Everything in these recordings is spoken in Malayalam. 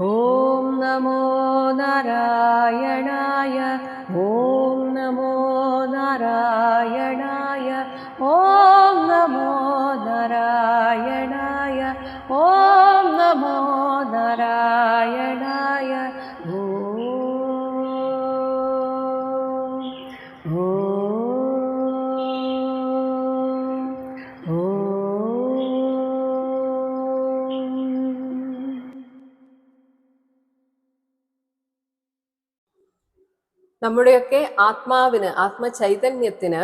ॐ नमो नारायणाय നമ്മുടെയൊക്കെ ആത്മാവിന് ആത്മചൈതന്യത്തിന്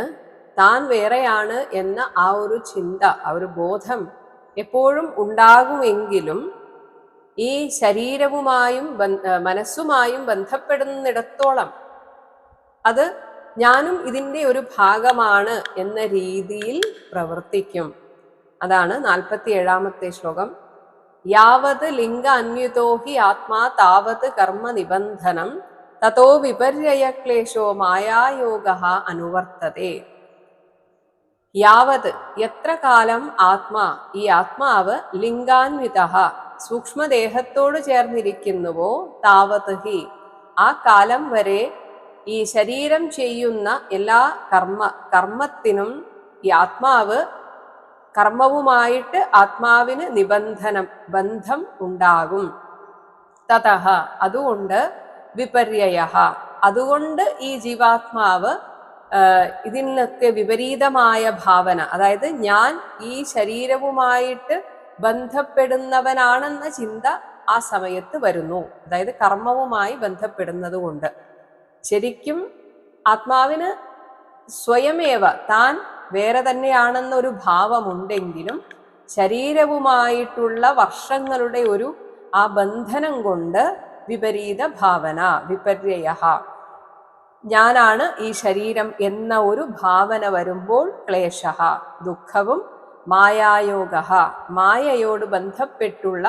താൻ വേറെയാണ് എന്ന ആ ഒരു ചിന്ത ആ ഒരു ബോധം എപ്പോഴും ഉണ്ടാകുമെങ്കിലും ഈ ശരീരവുമായും മനസ്സുമായും ബന്ധപ്പെടുന്നിടത്തോളം അത് ഞാനും ഇതിന്റെ ഒരു ഭാഗമാണ് എന്ന രീതിയിൽ പ്രവർത്തിക്കും. അതാണ് നാൽപ്പത്തി ഏഴാമത്തെ ശ്ലോകം. യാവത് ലിംഗ അന്യുതോഹി ആത്മാ താവത് കർമ്മ നിബന്ധനം തതോ വിപര്യക്ലേശോ മായായോഗ അനുവർത്തതേ. യാവത് എത്ര കാലം ആത്മാ ഈ ആത്മാവ് ലിംഗാൻവിത സൂക്ഷ്മദേഹത്തോട് ചേർന്നിരിക്കുന്നുവോ താവത് ഹി. ആ കാലം വരെ ഈ ശരീരം ചെയ്യുന്ന എല്ലാ കർമ്മ കർമ്മത്തിനും ഈ ആത്മാവ് കർമ്മവുമായിട്ട് ആത്മാവിന് നിബന്ധനം ബന്ധം ഉണ്ടാകും. തതഹ അതുകൊണ്ട് വിപര്യ അതുകൊണ്ട് ഈ ജീവാത്മാവ് ഇതിനൊക്കെ വിപരീതമായ ഭാവന. അതായത് ഞാൻ ഈ ശരീരവുമായിട്ട് ബന്ധപ്പെടുന്നവനാണെന്ന ചിന്ത ആ സമയത്ത് വരുന്നു. അതായത് കർമ്മവുമായി ബന്ധപ്പെടുന്നത് കൊണ്ട്. ശരിക്കും ആത്മാവിന് സ്വയമേവ താൻ വേറെ തന്നെയാണെന്നൊരു ഭാവമുണ്ടെങ്കിലും ശരീരവുമായിട്ടുള്ള വർഷങ്ങളുടെ ഒരു ആ ബന്ധനം കൊണ്ട് വിപരീത ഭാവന വിപര്യ ഞാനാണ് ഈ ശരീരം എന്ന ഒരു ഭാവന വരുമ്പോൾ ക്ലേശ ദുഃഖവും മായായോഗ. മായയോട് ബന്ധപ്പെട്ടുള്ള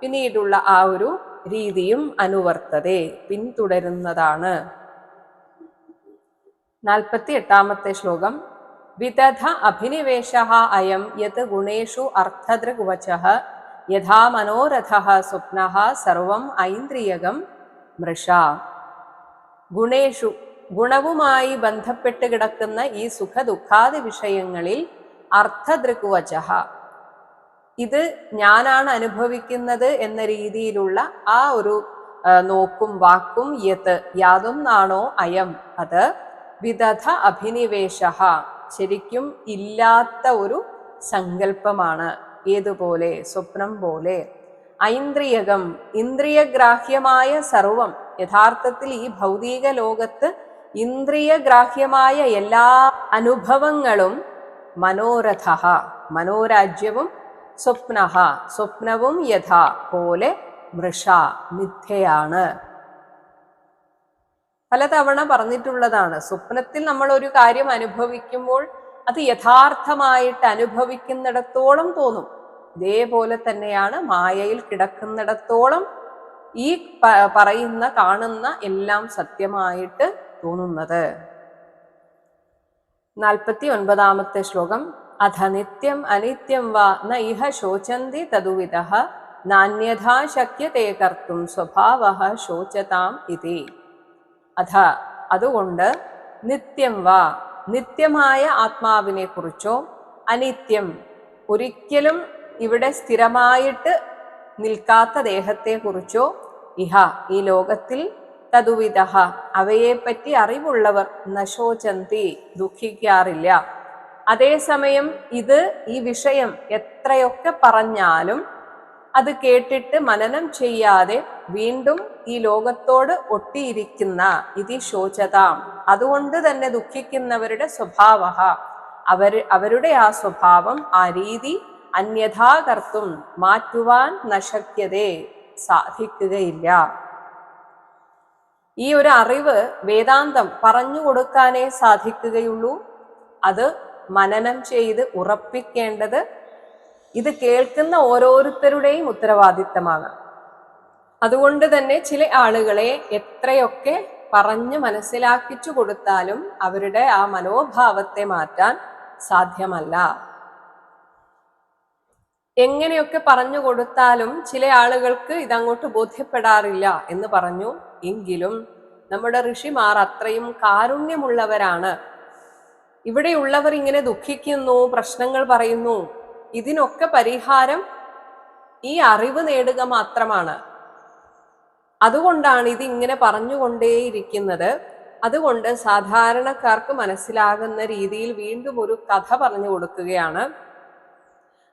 പിന്നീടുള്ള ആ ഒരു രീതിയും അനുവർത്തതെ പിന്തുടരുന്നതാണ്. നാൽപ്പത്തി എട്ടാമത്തെ ശ്ലോകം. വിദധ അഭിനിവേശ അയം യത് ഗുണേഷു അർത്ഥദൃഗ്വച യഥാ മനോരഥ സ്വപ്ന സർവം ഐന്ദ്രിയകം മൃഷ. ഗുണേഷു ഗുണവുമായി ബന്ധപ്പെട്ട് കിടക്കുന്ന ഈ സുഖ ദുഃഖാദി വിഷയങ്ങളിൽ അർത്ഥദൃഗ്വച ഇത് ഞാനാണ് അനുഭവിക്കുന്നത് എന്ന രീതിയിലുള്ള ആ ഒരു നോക്കും വാക്കും യത് യാതൊന്നാണോ അയം അത് വിദധ അഭിനിവേശ. ശരിക്കും ഇല്ലാത്ത ഒരു സങ്കല്പമാണ്. ഏതുപോലെ? സ്വപ്നം പോലെ. ഐന്ദ്രിയകം ഇന്ദ്രിയഗ്രാഹ്യമായ സർവം. യഥാർത്ഥത്തിൽ ഈ ഭൗതിക ലോകത്ത് ഇന്ദ്രിയഗ്രാഹ്യമായ എല്ലാ അനുഭവങ്ങളും മനോരഥ മനോരാജ്യവും സ്വപ്ന സ്വപ്നവും യഥാ പോലെ മൃഷ മിഥ്യയാണ്. പലതവണ പറഞ്ഞിട്ടുള്ളതാണ്. സ്വപ്നത്തിൽ നമ്മൾ ഒരു കാര്യം അനുഭവിക്കുമ്പോൾ അത് യഥാർത്ഥമായിട്ട് അനുഭവിക്കുന്നിടത്തോളം തോന്നും. ഇതേപോലെ തന്നെയാണ് മായയിൽ കിടക്കുന്നിടത്തോളം ഈ പറയുന്ന കാണുന്ന എല്ലാം സത്യമായിട്ട് തോന്നുന്നത്. നാൽപ്പത്തി ഒൻപതാമത്തെ ശ്ലോകം. അധ നിത്യം അനിത്യം വാ ന ഇഹ ശോചന്തി തതുവിധ നാന്യഥാ ശക്യത്തെ കർത്തും സ്വഭാവ ശോചതാം ഇതി. അധ അതുകൊണ്ട് നിത്യം വാ നിത്യമായ ആത്മാവിനെ കുറിച്ചോ അനിത്യം ഒരിക്കലും ഇവിടെ സ്ഥിരമായിട്ട് നിൽക്കാത്ത ദേഹത്തെക്കുറിച്ചോ ഇഹ ഈ ലോകത്തിൽ തതുവിധ അവയെപ്പറ്റി അറിവുള്ളവർ നശോചന്തി ദുഃഖിക്കാറില്ല. അതേസമയം ഇത് ഈ വിഷയം എത്രയൊക്കെ പറഞ്ഞാലും അത് കേട്ടിട്ട് മനനം ചെയ്യാതെ വീണ്ടും ഈ ലോകത്തോട് ഒട്ടിയിരിക്കുന്ന ഇതി ശോചതാം. അതുകൊണ്ട് തന്നെ ദുഃഖിക്കുന്നവരുടെ സ്വഭാവ അവർ അവരുടെ ആ സ്വഭാവം ആ രീതി അന്യഥാകർത്തും മാറ്റുവാൻ നശക്യതേ സാധിക്കുകയില്ല. ഈ ഒരു അറിവ് വേദാന്തം പറഞ്ഞു കൊടുക്കാനേ സാധിക്കുകയുള്ളൂ. അത് മനനം ചെയ്ത് ഉറപ്പിക്കേണ്ടത് ഇത് കേൾക്കുന്ന ഓരോരുത്തരുടെയും ഉത്തരവാദിത്തമാണ്. അതുകൊണ്ട് തന്നെ ചില ആളുകളെ എത്രയൊക്കെ പറഞ്ഞ് മനസ്സിലാക്കിച്ചു കൊടുത്താലും അവരുടെ ആ മനോഭാവത്തെ മാറ്റാൻ സാധ്യമല്ല. എങ്ങനെയൊക്കെ പറഞ്ഞു കൊടുത്താലും ചില ആളുകൾക്ക് ഇതങ്ങോട്ട് ബോധ്യപ്പെടാറില്ല എന്ന് പറഞ്ഞു. എങ്കിലും നമ്മുടെ ഋഷിമാർ അത്രയും കാരുണ്യമുള്ളവരാണ്. ഇവിടെയുള്ളവർ ഇങ്ങനെ ദുഃഖിക്കുന്നു പ്രശ്നങ്ങൾ പറയുന്നു. ഇതിനൊക്കെ പരിഹാരം ഈ അറിവ് നേടുക മാത്രമാണ്. അതുകൊണ്ടാണ് ഇത് ഇങ്ങനെ പറഞ്ഞുകൊണ്ടേയിരിക്കുന്നത്. അതുകൊണ്ട് സാധാരണക്കാർക്ക് മനസ്സിലാകുന്ന രീതിയിൽ വീണ്ടും ഒരു കഥ പറഞ്ഞു കൊടുക്കുകയാണ്.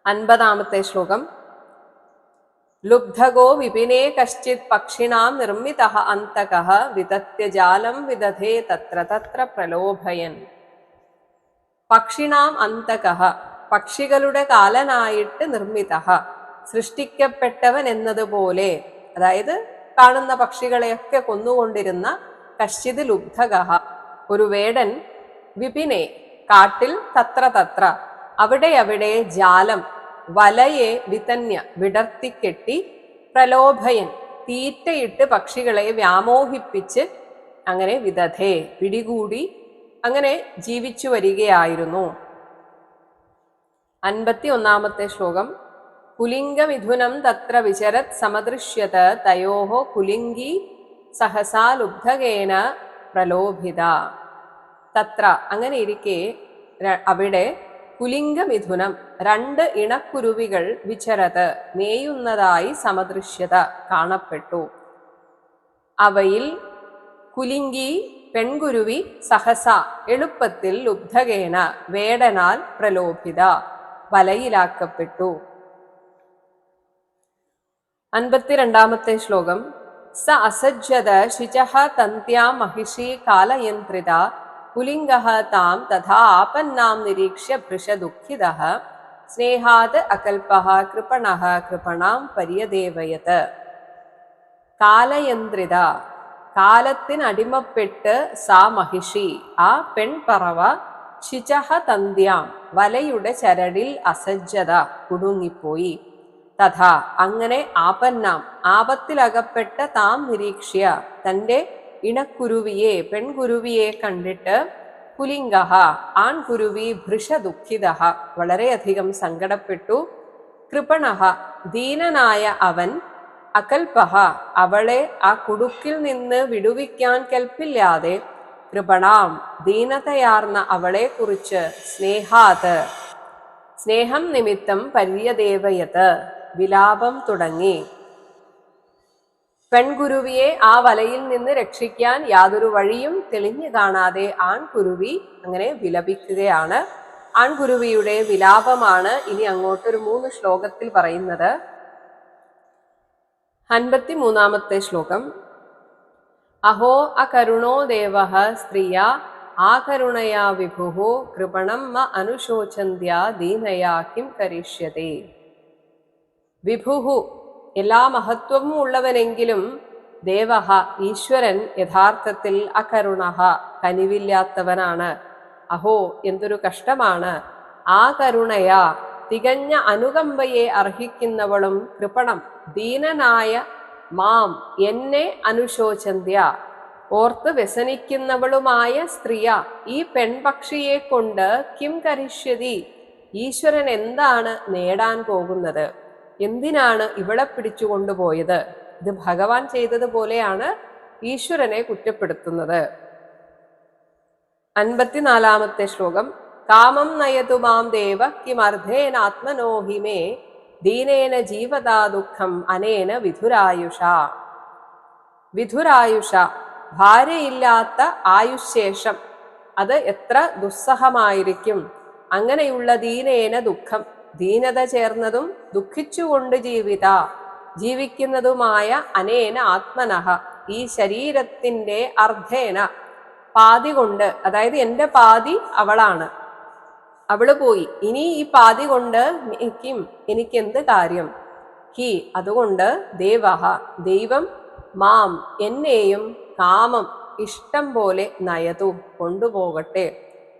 അൻപതാമത്തെ ശ്ലോകം. ലുബ്ധഗോ വിപിനേ കശ്ചിത് പക്ഷിണാം നിർമ്മിത അന്തക വിദത്യ ജാലം വിദധേ തത്ര തത്ര പ്രലോഭയൻ. പക്ഷിണാം അന്തക പക്ഷികളുടെ കാലനായിട്ട് നിർമ്മിത. സൃഷ്ടിക്കപ്പെട്ടവൻ എന്നതുപോലെ അതായത് കാണുന്ന പക്ഷികളെയൊക്കെ കൊന്നുകൊണ്ടിരുന്ന കശ്യത് ലുബ്ധകഃ ഒരു വേടൻ വിപിനെ കാട്ടിൽ തത്ര തത്ര അവിടെ അവിടെ ജാലം വലയെ വിതന്യ വിടർത്തിക്കെട്ടി പ്രലോഭയൻ തീറ്റയിട്ട് പക്ഷികളെ വ്യാമോഹിപ്പിച്ച് അങ്ങനെ വിദധേ പിടികൂടി അങ്ങനെ ജീവിച്ചു വരികയായിരുന്നു. അൻപത്തി ഒന്നാമത്തെ ശ്ലോകം. കുലിംഗമിഥുനം തത്ര വിചരത് സമദൃശ്യത തയോ കുലിംഗി സഹസാ ലുബ്ധകേന പ്രലോഭിത. തത്ര അങ്ങനെ ഇരിക്കെ അവിടെ കുലിംഗമിഥുനം രണ്ട് ഇണക്കുരുവികൾ വിചരത് മേയുന്നതായി സമദൃശ്യത കാണപ്പെട്ടു. അവയിൽ കുലിംഗി പെൺകുരുവി സഹസ എളുപ്പത്തിൽ ലുബ്ധകേന വേടനാൽ പ്രലോഭിത വലയിലാക്കപ്പെട്ടു. അൻപത്തിരണ്ടാമത്തെ ശ്ലോകം. സ അസജ്ജത ശിചഹ തന്ത്യാ മഹിഷി കാലയന്ത്രിത പുലിംഗ താം തഥാ ആപന്നാം നിരീക്ഷ്യ ഭൃശദുഃഖിതഃ സ്നേഹാത് അകൽപ കൃപണ കൃപണാം പര്യദേവയത്. കാലയന്ത്രിത. കാലത്തിനടിമപ്പെട്ട് സാ മഹിഷി. ആ പെൺപറവ ശിചഹ തന്ത്യാം വലയുടെ ചരടിൽ അസജ്ജത കുടുങ്ങിപ്പോയി. തഥാ അങ്ങനെ ആപന്നാം ആപത്തിലകപ്പെട്ട താം നിരീക്ഷ്യ തന്റെ ഇണക്കുരുവിയെ പെൺകുരുവിയെ കണ്ടിട്ട് പുലിംഗ ആൺകുരുവി ഭൃഷദുഃഖിത വളരെയധികം സങ്കടപ്പെട്ടു. കൃപണ ദീനനായ അവൻ അകൽപഹ അവളെ ആ കുടുക്കിൽ നിന്ന് വിടുവിക്കാൻ കൽപ്പില്ലാതെ കൃപണാം ദീനതയാർന്ന അവളെ കുറിച്ച് സ്നേഹാത്. സ്നേഹം നിമിത്തം പര്യദേവയത്. വിലാപം തുടങ്ങി. പെൺകുരുവിയെ ആ വലയിൽ നിന്ന് രക്ഷിക്കാൻ യാതൊരു വഴിയും തെളിഞ്ഞു കാണാതെ ആൺകുരുവി അങ്ങനെ വിലപിക്കുകയാണ്. ആൺകുരുവിയുടെ വിലാപമാണ് ഇനി അങ്ങോട്ടൊരു മൂന്ന് ശ്ലോകത്തിൽ പറയുന്നത്. അൻപത്തി മൂന്നാമത്തെ ശ്ലോകം. അഹോ അകരുണോ ദേവ സ്ത്രീയ ആകരുണയാ വിഭു കൃപണം മ അനുശോചന്ത്യ ദീനയാ കിം കരിഷ്യതേ. വിഭുഹു. എല്ലാ മഹത്വവും ഉള്ളവനെങ്കിലും ദേവഹ ഈശ്വരൻ യഥാർത്ഥത്തിൽ അകരുണഹ കനിവില്ലാത്തവനാണ്. അഹോ എന്തൊരു കഷ്ടമാണ്. ആ കരുണയാ തികഞ്ഞ അനുകമ്പയെ അർഹിക്കുന്നവളും കൃപണം. ദീനനായ മാം എന്നെ അനുശോചന്ത്യ. ഓർത്ത് വ്യസനിക്കുന്നവളുമായ സ്ത്രീയ. ഈ പെൺപക്ഷിയെ കൊണ്ട് കിം കരിഷ്യതി. ഈശ്വരൻ എന്താണ് നേടാൻ പോകുന്നത്? എന്തിനാണ് ഇവിടെ പിടിച്ചു കൊണ്ടുപോയത്? ഇത് ഭഗവാൻ ചെയ്തതുപോലെയാണ് ഈശ്വരനെ കുറ്റപ്പെടുത്തുന്നത്. അൻപത്തിനാലാമത്തെ ശ്ലോകം. കാമം നയതു മാം ദേവ കിമർദ്ധേനാത്മനോ ഹി ദീനേന ജീവതാ ദുഃഖം അനേന വിധുരായുഷ. വിധുരായുഷ ഭാര്യയില്ലാത്ത ആയുശേഷം അത് എത്ര ദുസ്സഹമായിരിക്കും? അങ്ങനെയുള്ള ദീനേന ദുഃഖം ദീനത ചേർന്നതും ദുഃഖിച്ചുകൊണ്ട് ജീവിത ജീവിക്കുന്നതുമായ അനേന ആത്മനഹ ഈ ശരീരത്തിന്റെ അർദ്ധേന പാതി കൊണ്ട് അതായത് എന്റെ പാതി അവളാണ്. അവൾ പോയി. ഇനി ഈ പാതി കൊണ്ട് എനിക്കും എനിക്കെന്ത് കാര്യം? ഹി അതുകൊണ്ട് ദേവഹ ദൈവം മാം എന്നെയും കാമം ഇഷ്ടം പോലെ നയതു കൊണ്ടുപോകട്ടെ.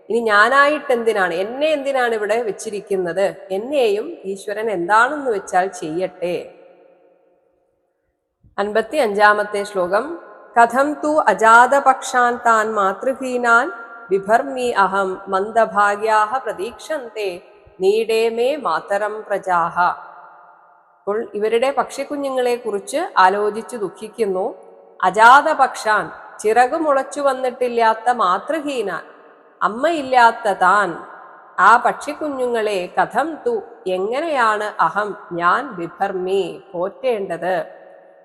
ഇനി ഞാനായിട്ട് എന്തിനാണ്? എന്നെ എന്തിനാണ് ഇവിടെ വെച്ചിരിക്കുന്നത്? എന്നെയും ഈശ്വരൻ എന്താണെന്ന് വെച്ചാൽ ചെയ്യട്ടെ. അൻപത്തി അഞ്ചാമത്തെ ശ്ലോകം. കഥം തു അജാതപക്ഷാൻ താൻ മാതൃഹീനാൻ വിഭർമി അഹം മന്ദഭാഗ്യാഹ പ്രതീക്ഷന്തെ. നീടേ മേ മാതരം പ്രജാഹ. അപ്പോൾ ഇവരുടെ പക്ഷിക്കുഞ്ഞുങ്ങളെ കുറിച്ച് ആലോചിച്ച് ദുഃഖിക്കുന്നു. അജാതപക്ഷാൻ ചിറകു മുളച്ചു വന്നിട്ടില്ലാത്ത മാതൃഹീനാൻ അമ്മയില്ലാത്ത താൻ ആ പക്ഷിക്കുഞ്ഞുങ്ങളെ കഥം തു എങ്ങനെയാണ് അഹം ഞാൻ വിഭർമി പോറ്റേണ്ടത്?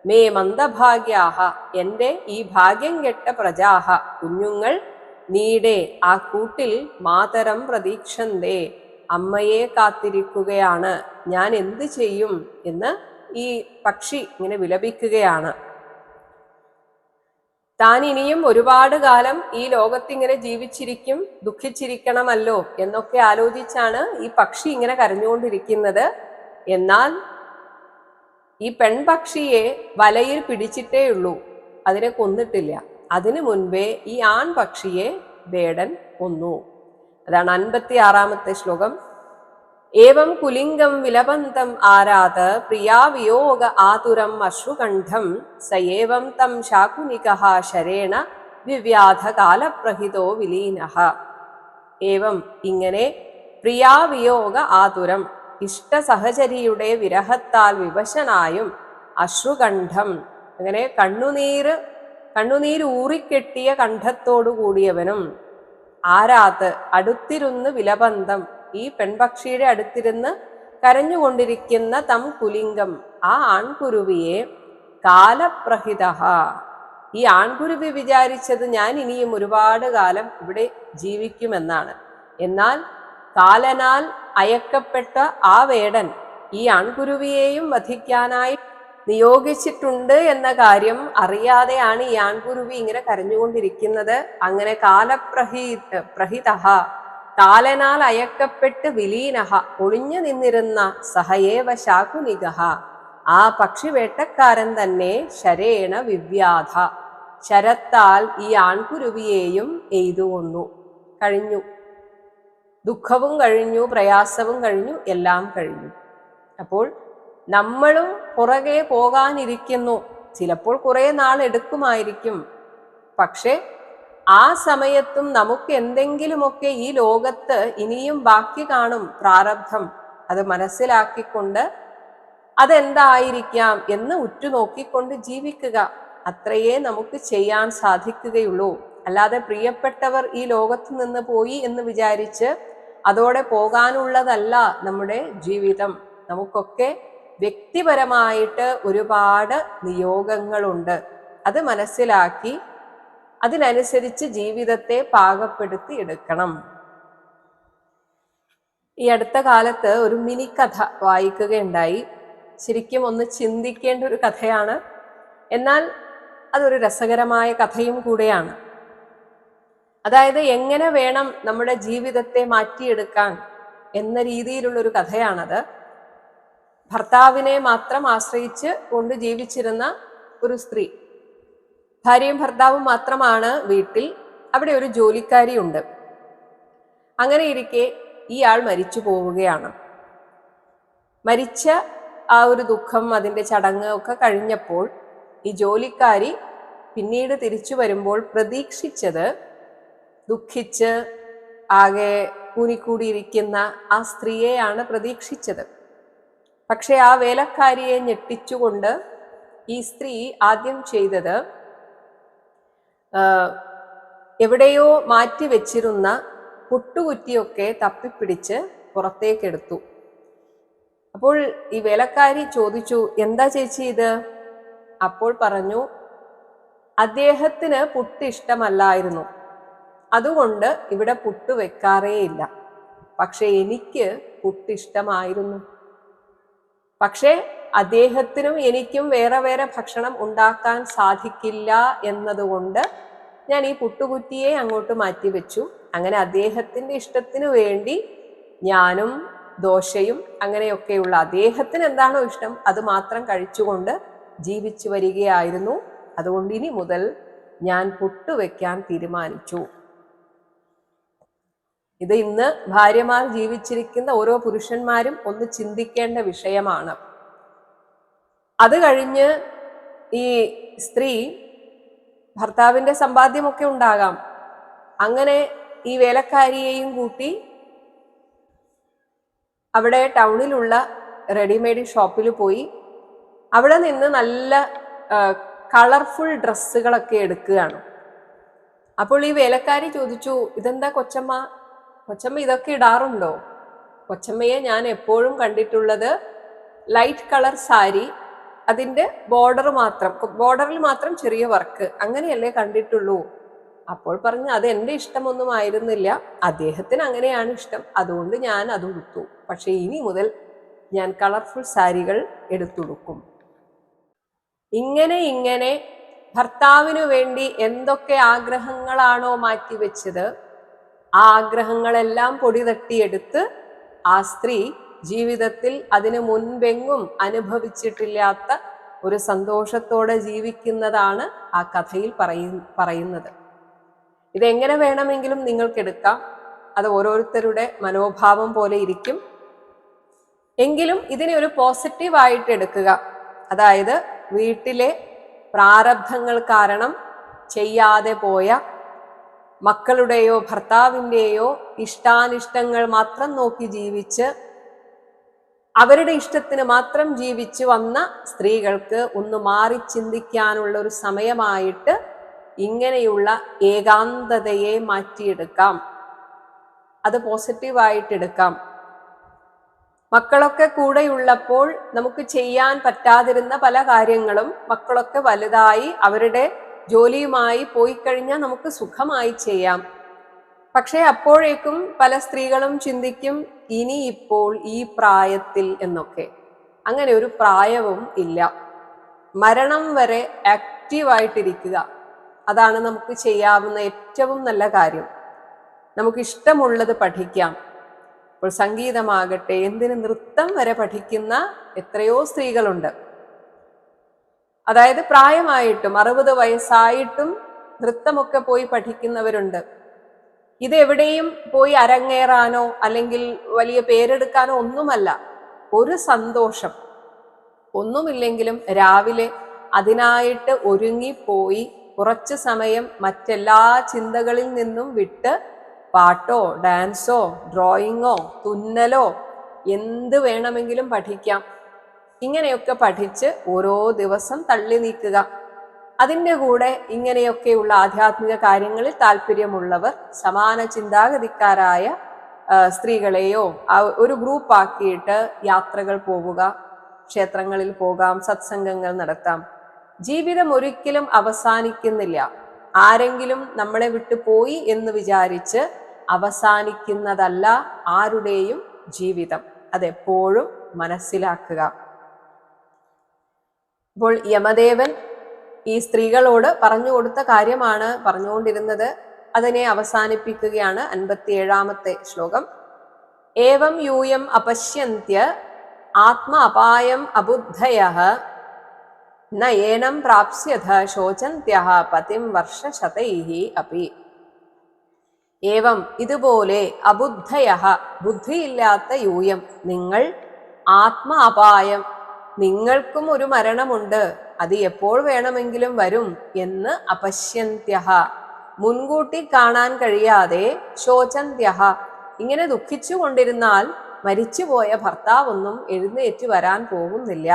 മേ മന്ദഭാഗ്യാഹ എന്റെ ഈ ഭാഗ്യം കെട്ട പ്രജാഹ കുഞ്ഞുങ്ങൾ നീടെ ആ കൂട്ടിൽ മാതരം പ്രതീക്ഷന്തേ. അമ്മയെ കാത്തിരിക്കുകയാണ് ഞാൻ എന്ത് ചെയ്യും എന്ന് ഈ പക്ഷി ഇങ്ങനെ വിലപിക്കുകയാണ്. താൻ ഇനിയും ഒരുപാട് കാലം ഈ ലോകത്തിങ്ങനെ ജീവിച്ചിരിക്കും ദുഃഖിച്ചിരിക്കണമല്ലോ എന്നൊക്കെ ആലോചിച്ചാണ് ഈ പക്ഷി ഇങ്ങനെ കരഞ്ഞുകൊണ്ടിരിക്കുന്നത്. എന്നാൽ ഈ പെൺപക്ഷിയെ വലയിൽ പിടിച്ചിട്ടേ ഉള്ളൂ അതിനെ കൊന്നിട്ടില്ല. അതിനു മുൻപേ ഈ ആൺപക്ഷിയെ വേടൻ കൊന്നു. അതാണ് അൻപത്തി ആറാമത്തെ ശ്ലോകം. ഏവം കുലിംഗം വിലപന്തം ആരാത് പ്രിയാവിയോഗ ആതുരം അശ്രുകണ്ഠം സയേവം തം ശാകുനിക ശരേണ വിവ്യാധകാലപ്രഹിതോ വിലീന. ഏവം ഇങ്ങനെ പ്രിയാവിയോഗ ആതുരം ഇഷ്ടസഹചരിയുടെ വിരഹത്താൽ വിവശനായും അശ്രുകണ്ഠം അങ്ങനെ കണ്ണുനീര് കണ്ണുനീര് ഊറിക്കെട്ടിയ കണ്ഠത്തോടു കൂടിയവനും ആരാത്ത് അടുത്തിരുന്ന് വിലബന്ധം ഈ പെൺപക്ഷിയുടെ അടുത്തിരുന്ന് കരഞ്ഞുകൊണ്ടിരിക്കുന്ന തം കുലിംഗം ആ ആൺകുരുവിയെ കാലപ്രഹിത ഈ ആൺകുരുവി വിചാരിച്ചത് ഞാൻ ഇനിയും ഒരുപാട് കാലം ഇവിടെ ജീവിക്കുമെന്നാണ്. എന്നാൽ കാലനാൽ അയക്കപ്പെട്ട ആ വേടൻ ഈ ആൺകുരുവിയെയും വധിക്കാനായി നിയോഗിച്ചിട്ടുണ്ട് എന്ന കാര്യം അറിയാതെയാണ് ഈ ആൺകുരുവി ഇങ്ങനെ കരഞ്ഞുകൊണ്ടിരിക്കുന്നത്. അങ്ങനെ കാലപ്രഹീ പ്രഹിതഹ. കാലനാൽ അയക്കപ്പെട്ട് വിലീനഹ ഒളിഞ്ഞു നിന്നിരുന്ന സഹയേവ ശാകുനികഹ ആ പക്ഷി വേട്ടക്കാരൻ തന്നെ ശരേണ വിവ്യാധ. ശരത്താൽ ഈ ആൺകുരുവിയെയും എയ്തു കൊന്നു. കഴിഞ്ഞു. ദുഃഖവും കഴിഞ്ഞു പ്രയാസവും കഴിഞ്ഞു എല്ലാം കഴിഞ്ഞു. അപ്പോൾ നമ്മളും പുറകെ പോകാനിരിക്കുന്നു. ചിലപ്പോൾ കുറേ നാൾ എടുക്കുമായിരിക്കും. പക്ഷെ ആ സമയത്തും നമുക്ക് എന്തെങ്കിലുമൊക്കെ ഈ ലോകത്ത് ഇനിയും ബാക്കി കാണും പ്രാരബ്ധം. അത് മനസ്സിലാക്കിക്കൊണ്ട് അതെന്തായിരിക്കാം എന്ന് ഉറ്റുനോക്കിക്കൊണ്ട് ജീവിക്കുക. അത്രയേ നമുക്ക് ചെയ്യാൻ സാധിക്കുകയുള്ളൂ. അല്ലാതെ പ്രിയപ്പെട്ടവർ ഈ ലോകത്ത് നിന്ന് പോയി എന്ന് വിചാരിച്ച് അതോടെ പോകാനുള്ളതല്ല നമ്മുടെ ജീവിതം. നമുക്കൊക്കെ വ്യക്തിപരമായിട്ട് ഒരുപാട് നിയോഗങ്ങളുണ്ട്. അത് മനസ്സിലാക്കി അതിനനുസരിച്ച് ജീവിതത്തെ പാകപ്പെടുത്തി എടുക്കണം. ഈ അടുത്ത കാലത്ത് ഒരു മിനി കഥ വായിക്കുകയുണ്ടായി. ശരിക്കും ഒന്ന് ചിന്തിക്കേണ്ട ഒരു കഥയാണ്. എന്നാൽ അതൊരു രസകരമായ കഥയും കൂടെയാണ്. അതായത് എങ്ങനെ വേണം നമ്മുടെ ജീവിതത്തെ മാറ്റിയെടുക്കാൻ എന്ന രീതിയിലുള്ളൊരു കഥയാണത്. ഭർത്താവിനെ മാത്രം ആശ്രയിച്ച് കൊണ്ട് ജീവിച്ചിരുന്ന ഒരു സ്ത്രീ ഭാര്യയും ഭർത്താവും മാത്രമാണ് വീട്ടിൽ. അവിടെ ഒരു ജോലിക്കാരിയുണ്ട്. അങ്ങനെ ഇരിക്കെ ഇയാൾ മരിച്ചു പോവുകയാണ്. മരിച്ച ആ ഒരു ദുഃഖം അതിന്റെ ചടങ്ങ് ഒക്കെ കഴിഞ്ഞപ്പോൾ ഈ ജോലിക്കാരി പിന്നീട് തിരിച്ചു വരുമ്പോൾ പ്രതീക്ഷിച്ചത് ദുഃഖിച്ച് ആകെ കൂനിക്കൂടിയിരിക്കുന്ന ആ സ്ത്രീയെയാണ് പ്രതീക്ഷിച്ചത്. പക്ഷേ ആ വേലക്കാരിയെ ഞെട്ടിച്ചുകൊണ്ട് ഈ സ്ത്രീ ആദ്യം ചെയ്തത് എവിടെയോ മാറ്റി വെച്ചിരുന്ന പുട്ടുകുറ്റിയൊക്കെ തപ്പിപ്പിടിച്ച് പുറത്തേക്കെടുത്തു. അപ്പോൾ ഈ വേലക്കാരി ചോദിച്ചു എന്താ ചേച്ചി ഇത്? അപ്പോൾ പറഞ്ഞു അദ്ദേഹത്തിന് പുട്ട് ഇഷ്ടമല്ലായിരുന്നു. അതുകൊണ്ട് ഇവിടെ പുട്ട് വെക്കാറേയില്ല. പക്ഷെ എനിക്ക് പുട്ട് ഇഷ്ടമായിരുന്നു. പക്ഷേ അദ്ദേഹത്തിനും എനിക്കും വേറെ വേറെ ഭക്ഷണം ഉണ്ടാക്കാൻ സാധിക്കില്ല എന്നതുകൊണ്ട് ഞാൻ ഈ പുട്ടുകുറ്റിയെ അങ്ങോട്ട് മാറ്റി വെച്ചു അങ്ങനെ അദ്ദേഹത്തിന്റെ ഇഷ്ടത്തിനു വേണ്ടി ഞാനും ദോശയും അങ്ങനെയൊക്കെയുള്ള അദ്ദേഹത്തിന് എന്താണോ ഇഷ്ടം അത് മാത്രം കഴിച്ചുകൊണ്ട് ജീവിച്ചു വരികയായിരുന്നു. അതുകൊണ്ട് ഇനി മുതൽ ഞാൻ പുട്ടുവെക്കാൻ തീരുമാനിച്ചു. ഇത് ഇന്ന് ഭാര്യമാർ ജീവിച്ചിരിക്കുന്ന ഓരോ പുരുഷന്മാരും ഒന്ന് ചിന്തിക്കേണ്ട വിഷയമാണ്. അത് കഴിഞ്ഞ് ഈ സ്ത്രീ ഭർത്താവിന്റെ സമ്പാദ്യമൊക്കെ ഉണ്ടാകാം. അങ്ങനെ ഈ വേലക്കാരിയെയും കൂട്ടി അവിടെ ടൗണിലുള്ള റെഡിമെയ്ഡ് ഷോപ്പിൽ പോയി. അവിടെ നിന്ന് നല്ല കളർഫുൾ ഡ്രസ്സുകളൊക്കെ എടുക്കുകയാണ്. അപ്പോൾ ഈ വേലക്കാരി ചോദിച്ചു ഇതെന്താ കൊച്ചമ്മ? കൊച്ചമ്മ ഇതൊക്കെ ഇടാറുണ്ടോ? കൊച്ചമ്മയെ ഞാൻ എപ്പോഴും കണ്ടിട്ടുള്ളത് ലൈറ്റ് കളർ സാരി അതിന്റെ ബോർഡർ മാത്രം ബോർഡറിൽ മാത്രം ചെറിയ വർക്ക് അങ്ങനെയല്ലേ കണ്ടിട്ടുള്ളൂ. അപ്പോൾ പറഞ്ഞു അത് എന്റെ ഇഷ്ടമൊന്നും ആയിരുന്നില്ല. അദ്ദേഹത്തിന് അങ്ങനെയാണ് ഇഷ്ടം. അതുകൊണ്ട് ഞാൻ അത് ഉടുത്തു. പക്ഷേ ഇനി മുതൽ ഞാൻ കളർഫുൾ സാരികൾ എടുത്തുടുക്കും. ഇങ്ങനെ ഇങ്ങനെ ഭർത്താവിനു വേണ്ടി എന്തൊക്കെ ആഗ്രഹങ്ങളാണോ മാറ്റിവെച്ചത് ആ ആഗ്രഹങ്ങളെല്ലാം പൊടി തട്ടിയെടുത്ത് ആ സ്ത്രീ ജീവിതത്തിൽ അതിനു മുൻപെങ്ങും അനുഭവിച്ചിട്ടില്ലാത്ത ഒരു സന്തോഷത്തോടെ ജീവിക്കുന്നതാണ് ആ കഥയിൽ പറയു പറയുന്നത്. ഇതെങ്ങനെ വേണമെങ്കിലും നിങ്ങൾക്കെടുക്കാം. അത് ഓരോരുത്തരുടെ മനോഭാവം പോലെ ഇരിക്കും. എങ്കിലും ഇതിനെ ഒരു പോസിറ്റീവായിട്ട് എടുക്കുക. അതായത് വീട്ടിലെ പ്രാരബ്ധങ്ങൾ കാരണം ചെയ്യാതെ പോയ മക്കളുടെയോ ഭർത്താവിന്റെയോ ഇഷ്ടാനിഷ്ടങ്ങൾ മാത്രം നോക്കി ജീവിച്ച് അവരുടെ ഇഷ്ടത്തിന് മാത്രം ജീവിച്ചു വന്ന സ്ത്രീകൾക്ക് ഒന്ന് മാറി ചിന്തിക്കാനുള്ള ഒരു സമയമായിട്ട് ഇങ്ങനെയുള്ള ഏകാന്തതയെ മാറ്റിയെടുക്കാം. അത് പോസിറ്റീവായിട്ട് എടുക്കാം മക്കളൊക്കെ കൂടെയുള്ളപ്പോൾ നമുക്ക് ചെയ്യാൻ പറ്റാതിരുന്ന പല കാര്യങ്ങളും മക്കളൊക്കെ വലുതായി അവരുടെ ജോലിയുമായി പോയി കഴിഞ്ഞാൽ നമുക്ക് സുഖമായി ചെയ്യാം. പക്ഷേ അപ്പോഴേക്കും പല സ്ത്രീകളും ചിന്തിക്കും ഇനി ഇപ്പോൾ ഈ പ്രായത്തിൽ എന്നൊക്കെ. അങ്ങനെ ഒരു പ്രായവും ഇല്ല. മരണം വരെ ആക്റ്റീവായിട്ടിരിക്കുക അതാണ് നമുക്ക് ചെയ്യാവുന്ന ഏറ്റവും നല്ല കാര്യം. നമുക്ക് ഇഷ്ടമുള്ളത് പഠിക്കാം. ഇപ്പോൾ സംഗീതമാകട്ടെ എന്തിന് നൃത്തം വരെ പഠിക്കുന്ന എത്രയോ സ്ത്രീകളുണ്ട്. അതായത് പ്രായമായിട്ടും അറുപത് വയസ്സായിട്ടും നൃത്തമൊക്കെ പോയി പഠിക്കുന്നവരുണ്ട്. ഇത് എവിടെയും പോയി അരങ്ങേറാനോ അല്ലെങ്കിൽ വലിയ പേരെടുക്കാനോ ഒന്നുമല്ല. ഒരു സന്തോഷം. ഒന്നുമില്ലെങ്കിലും രാവിലെ അതിനായിട്ട് ഒരുങ്ങിപ്പോയി കുറച്ച് സമയം മറ്റെല്ലാ ചിന്തകളിൽ നിന്നും വിട്ട് പാട്ടോ ഡാൻസോ ഡ്രോയിങ്ങോ തുന്നലോ എന്ത് വേണമെങ്കിലും പഠിക്കാം. ഇങ്ങനെയൊക്കെ പഠിച്ച് ഓരോ ദിവസം തള്ളി നീക്കുക. അതിന്റെ കൂടെ ഇങ്ങനെയൊക്കെയുള്ള ആധ്യാത്മിക കാര്യങ്ങളിൽ താല്പര്യമുള്ളവർ സമാന ചിന്താഗതിക്കാരായ സ്ത്രീകളെയോ ഒരു ഗ്രൂപ്പ് ആക്കിയിട്ട് യാത്രകൾ പോവുക ക്ഷേത്രങ്ങളിൽ പോകാം സത്സംഗങ്ങൾ നടത്താം. ജീവിതം ഒരിക്കലും അവസാനിക്കുന്നില്ല. ആരെങ്കിലും നമ്മളെ വിട്ടു പോയി എന്ന് വിചാരിച്ച് അവസാനിക്കുന്നതല്ല ആരുടെയും ജീവിതം. അതെപ്പോഴും മനസ്സിലാക്കുക. അപ്പോൾ യമദേവൻ ഈ സ്ത്രീകളോട് പറഞ്ഞു കൊടുത്ത കാര്യമാണ് പറഞ്ഞുകൊണ്ടിരുന്നത്. അതിനെ അവസാനിപ്പിക്കുകയാണ് അൻപത്തിയേഴാമത്തെ ശ്ലോകം. ഏവം യൂയം അപശ്യന്ത്യ ആത്മ അപായം അബുദ്ധയ നയേനം പ്രാപ്സ്യത ശോചന്ത്യ പതിം വർഷശതൈ അപി. ഏവം ഇതുപോലെ അബുദ്ധയ ബുദ്ധിയില്ലാത്ത യൂയം നിങ്ങൾ ആത്മ അപായം നിങ്ങൾക്കും ഒരു മരണമുണ്ട്. അത് എപ്പോൾ വേണമെങ്കിലും വരും എന്ന് അപശ്യന്ത്യഹ. മുൻകൂട്ടി കാണാൻ കഴിയാതെ ശോചന്ത്യഹ. ഇങ്ങനെ ദുഃഖിച്ചു കൊണ്ടിരുന്നാൽ മരിച്ചുപോയ ഭർത്താവൊന്നും എഴുന്നേറ്റ് വരാൻ പോകുന്നില്ല.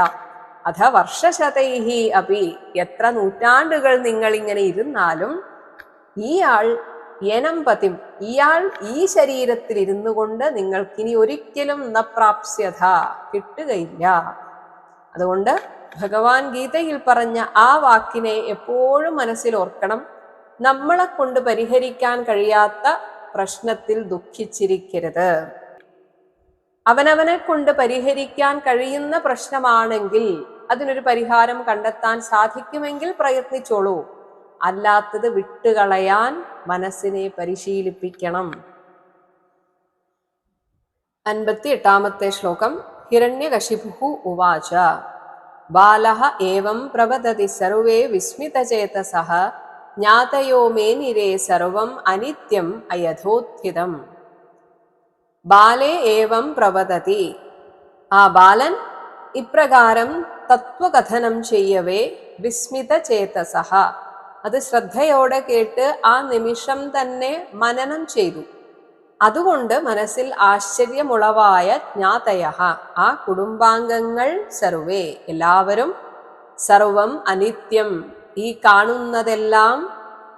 അഥ വർഷശതൈഹി അപി. എത്ര നൂറ്റാണ്ടുകൾ നിങ്ങൾ ഇങ്ങനെ ഇരുന്നാലും ഈ ആൾ യനം പതിം. ഇയാൾ ഈ ശരീരത്തിൽ ഇരുന്നു കൊണ്ട് നിങ്ങൾക്കിനി ഒരിക്കലും നപ്രാപ്സ്യത പ്രാപ്സ്യത കിട്ടുകയില്ല. അതുകൊണ്ട് ഭഗവാൻ ഗീതയിൽ പറഞ്ഞ ആ വാക്കിനെ എപ്പോഴും മനസ്സിൽ ഓർക്കണം. നമ്മളെ കൊണ്ട് പരിഹരിക്കാൻ കഴിയാത്ത പ്രശ്നത്തിൽ ദുഃഖിച്ചിരിക്കരുത്. അവനവനെ കൊണ്ട് പരിഹരിക്കാൻ കഴിയുന്ന പ്രശ്നമാണെങ്കിൽ അതിനൊരു പരിഹാരം കണ്ടെത്താൻ സാധിക്കുമെങ്കിൽ പ്രയത്നിച്ചോളൂ. അല്ലാത്തത് വിട്ടുകളയാൻ മനസ്സിനെ പരിശീലിപ്പിക്കണം. അൻപത്തി എട്ടാമത്തെ ശ്ലോകം ഹിരണ്യകശിപുഹു ഉവാച. ബാലഃ ഏവം പ്രവദതി സർവേ വിസ്മിതചേതസഃ ജ്ഞാതയോ മേനിരേ സർവം അനിത്യം അയഥോത്ഥിതം ബാലേ ഏവം പ്രവദതി ആ ബാലൻ ഇപ്രകാരം തത്വകഥനം ചെയ്യവേ വിസ്മിത ചേതസഹ അത് ശ്രദ്ധയോടെ കേട്ട് ആ നിമിഷം തന്നെ മനനം ചെയ്തു. അതുകൊണ്ട് മനസ്സിൽ ആശ്ചര്യമുളവായ ജ്ഞാതയ ആ കുടുംബാംഗങ്ങൾ സർവേ. എല്ലാവരും സർവം അനിത്യം. ഈ കാണുന്നതെല്ലാം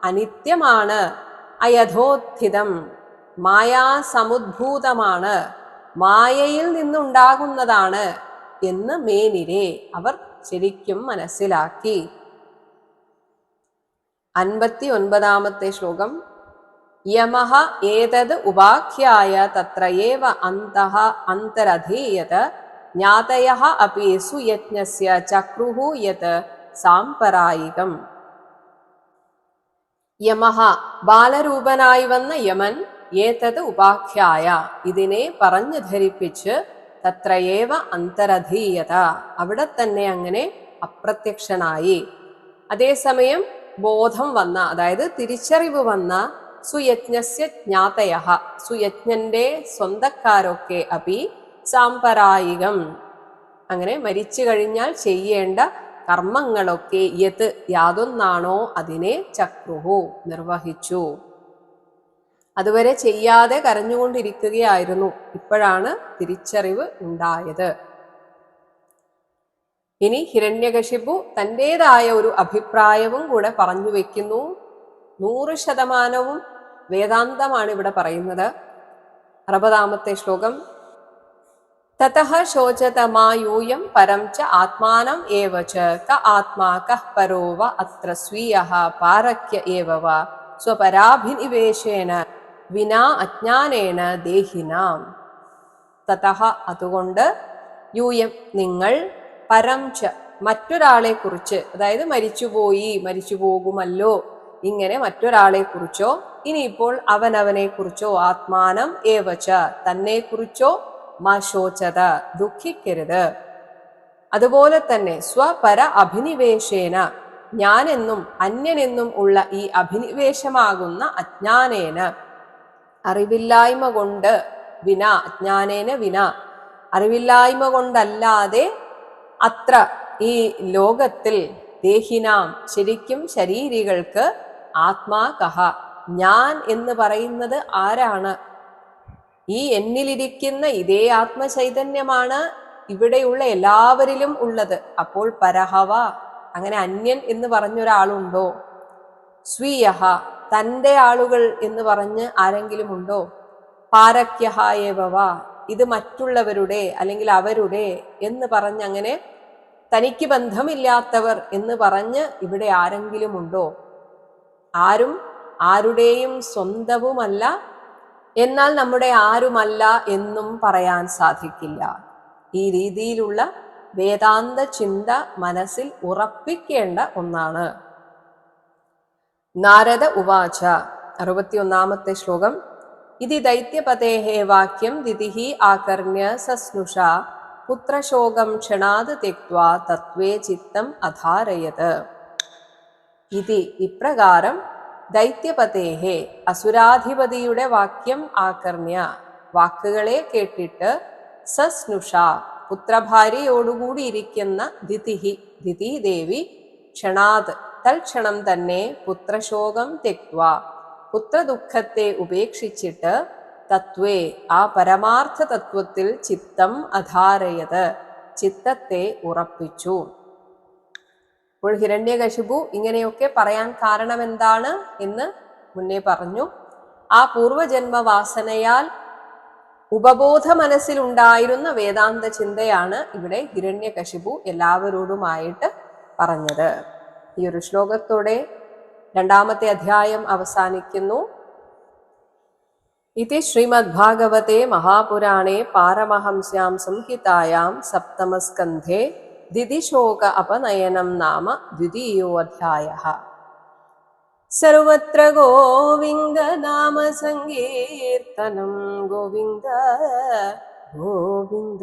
അനിത്യമാണ്. അയഥോത്ഥിതം. മായാസമുദ്ഭൂതമാണ് മായയിൽ നിന്നുണ്ടാകുന്നതാണ് എന്ന് മേനിരെ അവർ ശരിക്കും മനസ്സിലാക്കി. അൻപത്തി ഒൻപതാമത്തെ ശ്ലോകം. യമഹ ഏതത് ഉപാഖ്യായ തത്രയേവ അന്തഃ അന്തരധീയത ജ്ഞാതയ അപി സുയജ്ഞസ്യ ചക്രുഹു യത് സാംപരായികം. യമഹ ബാലരൂപനായി വന്ന യമൻ ഏതത് ഉപാഖ്യായ ഇതിനെ പറഞ്ഞു ധരിപ്പിച്ച് തത്രയേവ അന്തരധീയത അവിടെ തന്നെ അങ്ങനെ അപ്രത്യക്ഷനായി. അതേസമയം ബോധം വന്ന അതായത് തിരിച്ചറിവ് വന്ന സുയജ്ഞസ്യ ജ്ഞാതയ സുയജ്ഞന്റെ സ്വന്തക്കാരൊക്കെ അപി സാമ്പരായികം അങ്ങനെ മരിച്ചു കഴിഞ്ഞാൽ ചെയ്യേണ്ട കർമ്മങ്ങളൊക്കെ യത് യാതൊന്നാണോ അതിനെ ചക്രുഹു നിർവഹിച്ചു. അതുവരെ ചെയ്യാതെ കരഞ്ഞുകൊണ്ടിരിക്കുകയായിരുന്നു. ഇപ്പോഴാണ് തിരിച്ചറിവ് ഉണ്ടായത്. ഇനി ഹിരണ്യകശിപു തന്റെതായ ഒരു അഭിപ്രായവും കൂടെ പറഞ്ഞു വെക്കുന്നു. നൂറ് ശതമാനവും വേദാന്തമാണ് ഇവിടെ പറയുന്നത്. അറുപതാമത്തെ ശ്ലോകം. തതഃ ശോചതമായൂയം പരം ച ആത്മാനം ഏവ ച. ക ആത്മാ കഃ പരോ വ അത്ര സ്വീയ പാരക്യ ഏവ സ്വപരാഭിനിവേശേന വിനാ അജ്ഞാനേന ദേഹിനാം. തതഃ അതുകൊണ്ട് യൂയം നിങ്ങൾ പരം ച മറ്റൊരാളെ കുറിച്ച് അതായത് മരിച്ചുപോയി മരിച്ചു പോകുമല്ലോ ഇങ്ങനെ മറ്റൊരാളെ കുറിച്ചോ ഇനിയിപ്പോൾ അവനവനെ കുറിച്ചോ ആത്മാനം ഏവച്ച തന്നെ കുറിച്ചോ മശോചത ദുഃഖിക്കരുത്. അതുപോലെ തന്നെ സ്വപര അഭിനിവേശേന ഞാനെന്നും അന്യനെന്നും ഉള്ള ഈ അഭിനിവേശമാകുന്ന അജ്ഞാനേന. അറിവില്ലായ്മ കൊണ്ട് വിന അജ്ഞാനേന വിന. അറിവില്ലായ്മ കൊണ്ടല്ലാതെ അത്ര ഈ ലോകത്തിൽ ദേഹിനാം ശരിക്കും ശരീരികൾക്ക് ആത്മാ കഹ. ഞാൻ എന്ന് പറയുന്നത് ആരാണ്? ഈ എന്നിലിരിക്കുന്ന ഇതേ ആത്മചൈതന്യമാണ് ഇവിടെയുള്ള എല്ലാവരിലും ഉള്ളത്. അപ്പോൾ പരഹവ അങ്ങനെ അന്യൻ എന്ന് പറഞ്ഞൊരാളുണ്ടോ? സ്വീയഹ തന്റെ ആളുകൾ എന്ന് പറഞ്ഞ് ആരെങ്കിലും ഉണ്ടോ പാരക്യഹായവ ഇത് മറ്റുള്ളവരുടെ അല്ലെങ്കിൽ അവരുടെ എന്ന് പറഞ്ഞ് അങ്ങനെ തനിക്ക് ബന്ധമില്ലാത്തവർ എന്ന് പറഞ്ഞ് ഇവിടെ ആരെങ്കിലും ഉണ്ടോ ആരും ആരുടെയും സ്വന്തവുമല്ല എന്നാൽ നമ്മുടെ ആരുമല്ല എന്നും പറയാൻ സാധിക്കില്ല. ഈ രീതിയിലുള്ള വേദാന്ത ചിന്ത മനസ്സിൽ ഉറപ്പിക്കേണ്ട ഒന്നാണ്. നാരദ ഉവാച അറുപത്തിയൊന്നാമത്തെ ശ്ലോകം. ഇതി ദൈത്യപതേഹേ വാക്യം ദിതിഹി ആകർണ്യ സസ്നുഷ പുത്രശോകം ക്ഷണാത് തെക്വാ തത്വേ ചിത്തം അധാരയത്. ഇതി ഇപ്രകാരം ദൈത്യപതേഹേ അസുരാധിപതിയുടെ വാക്യം ആകർണ്യ. വാക്കുകളെ കേട്ടിട്ട് സസ്നുഷ പുത്രഭാര്യയോടുകൂടി ഇരിക്കുന്ന ദിതിഹി ദിതി ദേവി ക്ഷണാത് തൽക്ഷണം തന്നെ പുത്രശോകം തെക്വ. പുത്രദുഃഖത്തെ ഉപേക്ഷിച്ചിട്ട് തത്വേ ആ പരമാർത്ഥ തത്വത്തിൽ ചിത്തം അധാരയത് ചിത്തത്തെ ഉറപ്പിച്ചു. അപ്പോൾ ഹിരണ്യകശിപു ഇങ്ങനെയൊക്കെ പറയാൻ കാരണം എന്താണ് എന്ന് മുന്നേ പറഞ്ഞു. ആ പൂർവജന്മവാസനയാൽ ഉപബോധ മനസ്സിലുണ്ടായിരുന്ന വേദാന്ത ചിന്തയാണ് ഇവിടെ ഹിരണ്യകശിപു എല്ലാവരോടുമായിട്ട് പറഞ്ഞത്. ഈ ഒരു ശ്ലോകത്തോടെ രണ്ടാമത്തെ അധ്യായം അവസാനിക്കുന്നു. ഇതി ശ്രീമദ്ഭാഗവത്തെ മഹാപുരാണേ പാരമഹംസ്യാം സംഹിതായാം സപ്തമസ്കന്ധേ ദിതിശോക അപനയനം നാമ ദ്വിതീയോധ്യായ. സർവത്ര ഗോവിന്ദനാമസങ്കീർത്തനം ഗോവിന്ദ ഗോവിന്ദ.